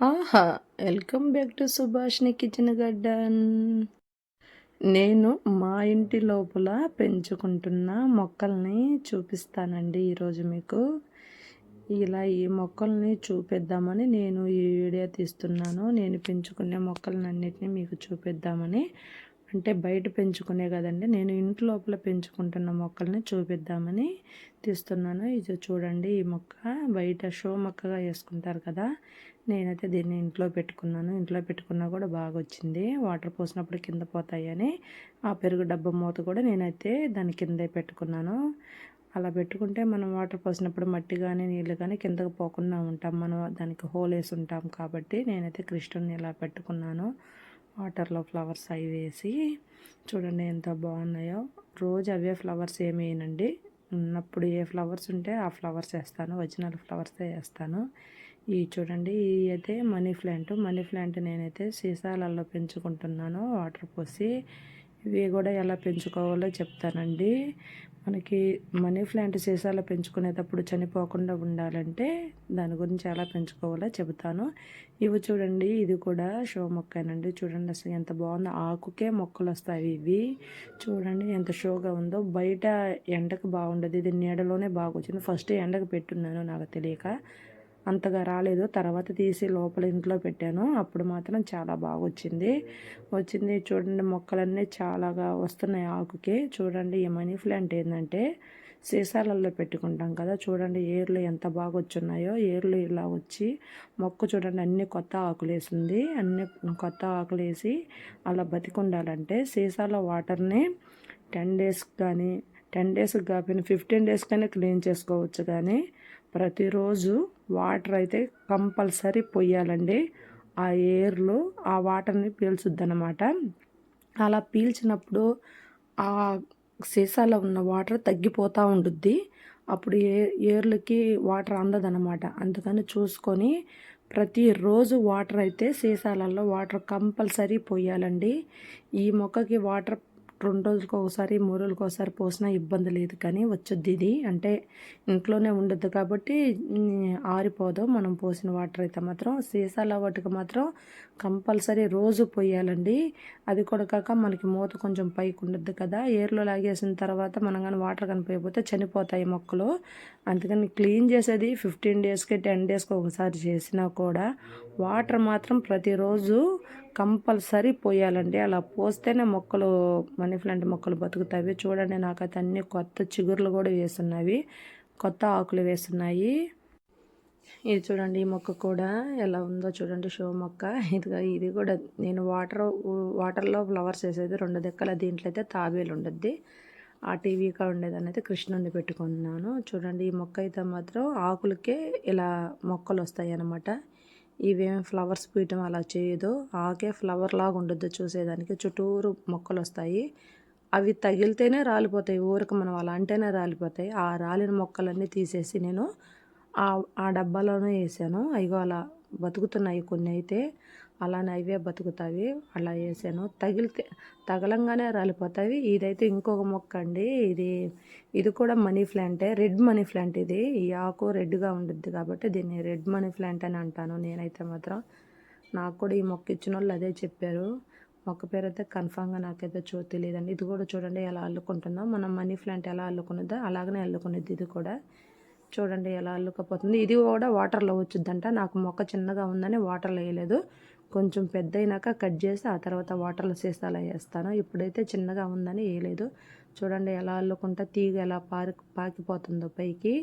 ఆహా welcome back to Subhashini kitchen garden. నేను మా ఇంటి లోపల పెంచుకుంటున్న మొక్కల్ని చూపిస్తానండి ఈరోజు మీకు. ఇలా ఈ మొక్కల్ని చూపిద్దామని నేను ఈ వీడియో తీస్తున్నాను. నేను పెంచుకునే మొక్కలన్నింటినీ మీకు చూపిద్దామని అంటే బయట పెంచుకునే కదండి. నేను ఇంటి లోపల పెంచుకుంటున్న మొక్కల్ని చూపిద్దామని తీస్తున్నాను. ఇది చూడండి ఈ మొక్క బయట షో మొక్కగా వేసుకుంటారు కదా. నేనైతే దీన్ని ఇంట్లో పెట్టుకున్నాను. ఇంట్లో పెట్టుకున్నా కూడా బాగా వచ్చింది వాటర్ పోసినప్పుడు కింద పోతాయని ఆ పెరుగు డబ్బా మూత కూడా నేనైతే దాని కిందే పెట్టుకున్నాను. అలా పెట్టుకుంటే మనం వాటర్ పోసినప్పుడు మట్టి కానీ నీళ్ళు కానీ కిందకు పోకుండా ఉంటాం. మనం దానికి హోల్ వేసి ఉంటాం కాబట్టి నేనైతే కృష్ణుని ఇలా పెట్టుకున్నాను. వాటర్లో ఫ్లవర్స్ అవి వేసి చూడండి ఎంత బాగున్నాయో. రోజు అవే ఫ్లవర్స్ ఏమేయనండి ఉన్నప్పుడు ఏ ఫ్లవర్స్ ఉంటే ఆ ఫ్లవర్స్ వేస్తాను. ఒరిజినల్ ఫ్లవర్సే వేస్తాను. ఈ చూడండి ఈ అయితే మనీ ప్లాంట్. మనీ ప్లాంట్ నేనైతే సీసాలలో పెంచుకుంటున్నాను వాటర్ పోసి. ఇవి కూడా ఎలా పెంచుకోవాలో చెప్తానండి. మనకి మనీ ప్లాంట్ సీసాలో పెంచుకునేటప్పుడు చనిపోకుండా ఉండాలంటే దాని గురించి ఎలా పెంచుకోవాలో చెబుతాను. ఇవి చూడండి ఇది కూడా షో మొక్కనండి. చూడండి అసలు ఎంత బాగుందో. ఆకుకే మొక్కలు వస్తాయి ఇవి. చూడండి ఎంత షోగా ఉందో. బయట ఎండకు బాగుండదు. ఇది నీడలోనే బాగా వచ్చింది ఫస్ట్ ఎండకు పెట్టున్నాను నాకు తెలియక. అంతగా రాలేదు. తర్వాత తీసి లోపల ఇంట్లో పెట్టాను. అప్పుడు మాత్రం చాలా బాగా వచ్చింది వచ్చింది చూడండి మొక్కలన్నీ చాలాగా వస్తున్నాయి ఆకుకి. చూడండి ఈ మనీ ప్లాంట్ ఏంటంటే సీసాలలో పెట్టుకుంటాం కదా. చూడండి ఏర్లు ఎంత బాగా వచ్చున్నాయో ఏర్లు ఇలా వచ్చి మొక్క చూడండి అన్ని కొత్త ఆకులు వేసింది అన్ని కొత్త ఆకులు వేసి అలా బతికుండాలంటే సీసాలో వాటర్ని టెన్ డేస్ కానీ టెన్ డేస్కి కాకపోయినా ఫిఫ్టీన్ డేస్కైనా క్లీన్ చేసుకోవచ్చు కానీ ప్రతిరోజు వాటర్ అయితే కంపల్సరీ పొయ్యాలండి. ఆ ఎయిర్లో ఆ వాటర్ని పీల్చుద్ది అనమాట అలా పీల్చినప్పుడు ఆ సీసాలో ఉన్న వాటర్ తగ్గిపోతూ ఉండుద్ది. అప్పుడు ఏ ఏర్లకి వాటర్ అందదనమాట అందుకని చూసుకొని ప్రతిరోజు వాటర్ అయితే సీసాలలో వాటర్ కంపల్సరీ పోయాలండి ఈ మొక్కకి వాటర్ రెండు రోజులకు ఒకసారి మూడు రోజులకు ఒకసారి పోసినా ఇబ్బంది లేదు. కానీ వచ్చొద్ది ఇది. అంటే ఇంట్లోనే ఉండద్దు కాబట్టి ఆరిపోదు. మనం పోసిన వాటర్ అయితే మాత్రం సీసాల వాటికి మాత్రం కంపల్సరీ రోజు పోయాలండి. అది కూడా కాక మనకి మూత కొంచెం పైకి ఉండద్దు కదా. ఏర్లో లాగేసిన తర్వాత మనం కానీ వాటర్ కనిపోయిపోతే చనిపోతాయి మొక్కలు. అందుకని క్లీన్ చేసేది ఫిఫ్టీన్ డేస్కి టెన్ డేస్కి ఒకసారి చేసినా కూడా వాటర్ మాత్రం ప్రతిరోజు కంపల్సరీ పోయాలండి. అలా పోస్తేనే మొక్కలు మనీ ప్లాంట్ మొక్కలు బతుకుతాయి. చూడండి నాకైతే అన్ని కొత్త చిగుర్లు కూడా వేస్తున్నాయి. కొత్త ఆకులు వేస్తున్నాయి. ఇది చూడండి ఈ మొక్క కూడా ఎలా ఉందో చూడండి షో మొక్క. ఇది ఇది కూడా నేను వాటర్ వాటర్లో ఫ్లవర్స్ వేసేది. రెండు దిక్కల దీంట్లో అయితే తాబేలు ఉండద్ది. ఆ టీవీగా ఉండేదాన్ని అయితే కృష్ణుని పెట్టుకున్నాను. చూడండి ఈ మొక్క అయితే మాత్రం ఆకులకే ఇలా మొక్కలు వస్తాయి అన్నమాట ఇవేం ఫ్లవర్స్ పూయటం అలా చేయదు. ఆకే ఫ్లవర్ లాగా ఉండొద్దు చూసేదానికి. చుట్టూరు మొక్కలు వస్తాయి. అవి తగిలితేనే రాలిపోతాయి. ఊరికి మనం అలా అంటేనే రాలిపోతాయి. ఆ రాలిన మొక్కలన్నీ తీసేసి నేను ఆ డబ్బాలోనే వేసాను. అయ్యో అలా బతుకుతున్నాయి కొన్ని అయితే అలానే అవే బతుకుతాయి అలా వేసాను తగిలితే తగలంగానే రాలిపోతాయి ఇదైతే ఇంకొక మొక్క అండి. ఇది ఇది కూడా మనీ ప్లాంటే రెడ్ మనీ ప్లాంట్ ఇది. ఈ ఆకు రెడ్గా ఉంటుంది కాబట్టి దీన్ని రెడ్ మనీ ప్లాంట్ అని అంటాను నేనైతే మాత్రం. నాకు కూడా ఈ మొక్క ఇచ్చిన వాళ్ళు అదే చెప్పారు. మొక్క పేరు అయితే కన్ఫామ్గా నాకైతే చూ తెలియదండి. ఇది కూడా చూడండి ఎలా అల్లుకుంటుందో. మనం మనీ ప్లాంట్ ఎలా అల్లుకున్నదో అలాగనే అల్లుకునేది ఇది కూడా. చూడండి ఎలా అల్లుకపోతుంది. ఇది కూడా వాటర్లో వచ్చిందంట నాకు మొక్క చిన్నగా ఉందని వాటర్లో వేయలేదు. కొంచెం పెద్ద అయినాక కట్ చేసి ఆ తర్వాత వాటర్లో సీసాలో వేస్తాను. ఇప్పుడైతే చిన్నగా ఉందని వేయలేదు. చూడండి ఎలా అల్లుకుంటా తీగ ఎలా పారి పాకిపోతుందో పైకి.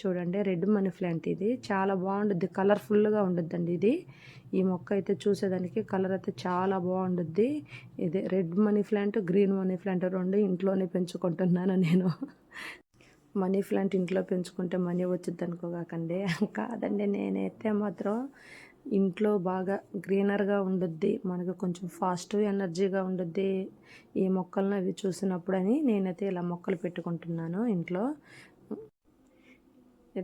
చూడండి రెడ్ మనీ ప్లాంట్ ఇది. చాలా బాగుంటుంది కలర్ఫుల్గా ఉండుద్దండి ఇది. ఈ మొక్క అయితే చూసేదానికి కలర్ అయితే చాలా బాగుండుద్ది. ఇది red money plant green money plant రెండు ఇంట్లోనే పెంచుకుంటున్నాను నేను. మనీ ప్లాంట్ ఇంట్లో పెంచుకుంటే మనీ వచ్చింది అనుకోకండి కాదండి నేనైతే మాత్రం ఇంట్లో బాగా గ్రీనర్గా ఉండుద్ది మనకు కొంచెం ఫాస్ట్ ఎనర్జీగా ఉండుద్ది ఈ మొక్కలను అవి చూసినప్పుడు అని నేనైతే ఇలా మొక్కలు పెట్టుకుంటున్నాను ఇంట్లో.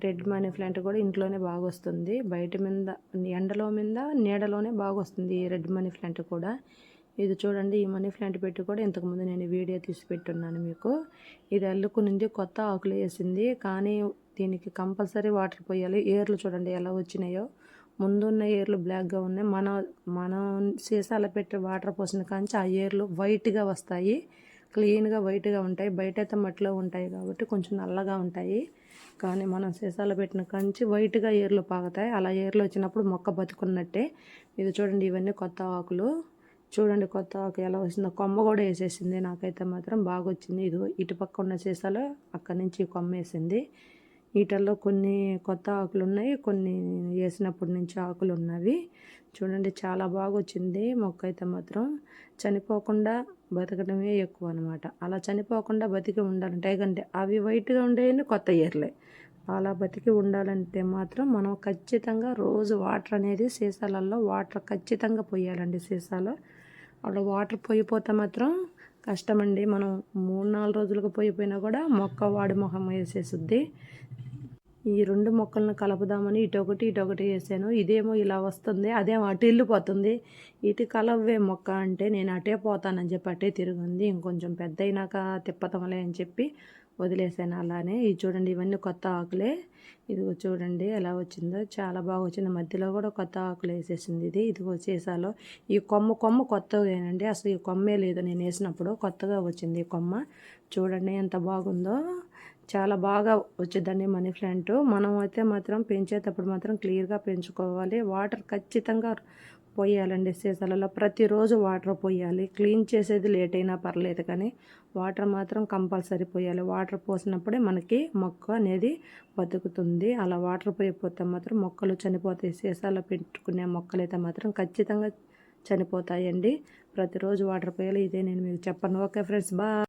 రెడ్ మనీ ప్లాంట్ కూడా ఇంట్లోనే బాగా వస్తుంది బయట మీద ఎండలో మీద నీడలోనే బాగా వస్తుంది ఈ రెడ్ మనీ ప్లాంట్ కూడా. ఇది చూడండి ఈ మనీ ప్లాంట్ పెట్టి కూడా ఇంతకుముందు నేను వీడియో తీసి పెట్టున్నాను మీకు. ఇది అల్లుకునింది కొత్త ఆకులు వేసింది కానీ దీనికి కంపల్సరీ వాటర్ పోయాలి. ఏర్లు చూడండి ఎలా వచ్చినాయో. ముందున్న ఏర్లు బ్లాక్గా ఉన్నాయి. మన మనం సీసాలో పెట్టి వాటర్ పోసిన కాంచి ఆ ఏర్లు వైట్గా వస్తాయి. క్లీన్గా వైట్గా ఉంటాయి. బయట అయితే మట్టిలో ఉంటాయి కాబట్టి కొంచెం నల్లగా ఉంటాయి. కానీ మనం సీసాలో పెట్టిన కంచి వైట్గా ఏర్లు పాగుతాయి అలా ఏర్లు వచ్చినప్పుడు మొక్క బతుకున్నట్టే. ఇది చూడండి ఇవన్నీ కొత్త ఆకులు. చూడండి కొత్త ఆకు ఎలా వచ్చిందో. కొమ్మ కూడా వేసేసింది. నాకైతే మాత్రం బాగా వచ్చింది ఇది ఇటు పక్క ఉన్న సీసాలో అక్కడి నుంచి కొమ్మ వేసింది వీటిల్లో కొన్ని కొత్త ఆకులు ఉన్నాయి కొన్ని వేసినప్పటి నుంచి ఆకులు ఉన్నవి చూడండి చాలా బాగా వచ్చింది మొక్క అయితే మాత్రం. చనిపోకుండా బతకడమే ఎక్కువ అనమాట అలా చనిపోకుండా బతికి ఉండాలంటే ఎందుకంటే అవి వైట్గా ఉండేవి కొత్త ఇయర్లే. అలా బతికి ఉండాలంటే మాత్రం మనం ఖచ్చితంగా రోజు వాటర్ అనేది సీసాలలో వాటర్ ఖచ్చితంగా పోయాలండి సీసాలో. అలా వాటర్ పోయిపోతే మాత్రం కష్టమండి. మనం మూడు నాలుగు రోజులకు పోయిపోయినా కూడా మొక్క వాడి మొహం వేసేసుద్ది. ఈ రెండు మొక్కలను కలుపుదామని ఇటొకటి ఇటొకటి వేసాను. ఇదేమో ఇలా వస్తుంది అదేమో అటు వెళ్ళిపోతుంది. ఇటు కలవే మొక్క అంటే నేను అటే పోతానని చెప్పి అటే తిరిగింది. ఇంకొంచెం పెద్ద అయినాక తిప్పతమలే అని చెప్పి వదిలేసాను అలానే. ఇది చూడండి ఇవన్నీ కొత్త ఆకులే. ఇదిగో చూడండి ఎలా వచ్చిందో. చాలా బాగా వచ్చింది. మధ్యలో కూడా కొత్త ఆకులు వేసేసింది ఇది. ఇదిగో సీసాలో. ఈ కొమ్మ కొమ్మ కొత్తగానండి అసలు ఈ కొమ్మే లేదు. నేను వేసినప్పుడు కొత్తగా వచ్చింది ఈ కొమ్మ. చూడండి ఎంత బాగుందో. చాలా బాగా వచ్చిందండి మనీ ప్లాంట్. మనం అయితే మాత్రం పెంచేటప్పుడు మాత్రం క్లియర్గా పెంచుకోవాలి. వాటర్ ఖచ్చితంగా పోయాలండి సీసాలలో ప్రతిరోజు వాటర్ పోయాలి. క్లీన్ చేసేది లేట్ అయినా పర్లేదు కానీ వాటర్ మాత్రం కంపల్సరీ పోయాలి. వాటర్ పోసినప్పుడే మనకి మొక్క అనేది బతుకుతుంది. అలా వాటర్ పోయిపోతే మాత్రం మొక్కలు చనిపోతాయి. సీసాలో పెట్టుకునే మొక్కలు అయితే మాత్రం ఖచ్చితంగా చనిపోతాయండి. ప్రతిరోజు వాటర్ పోయాలి. ఇదే నేను మీకు చెప్పను. ఓకే ఫ్రెండ్స్ బా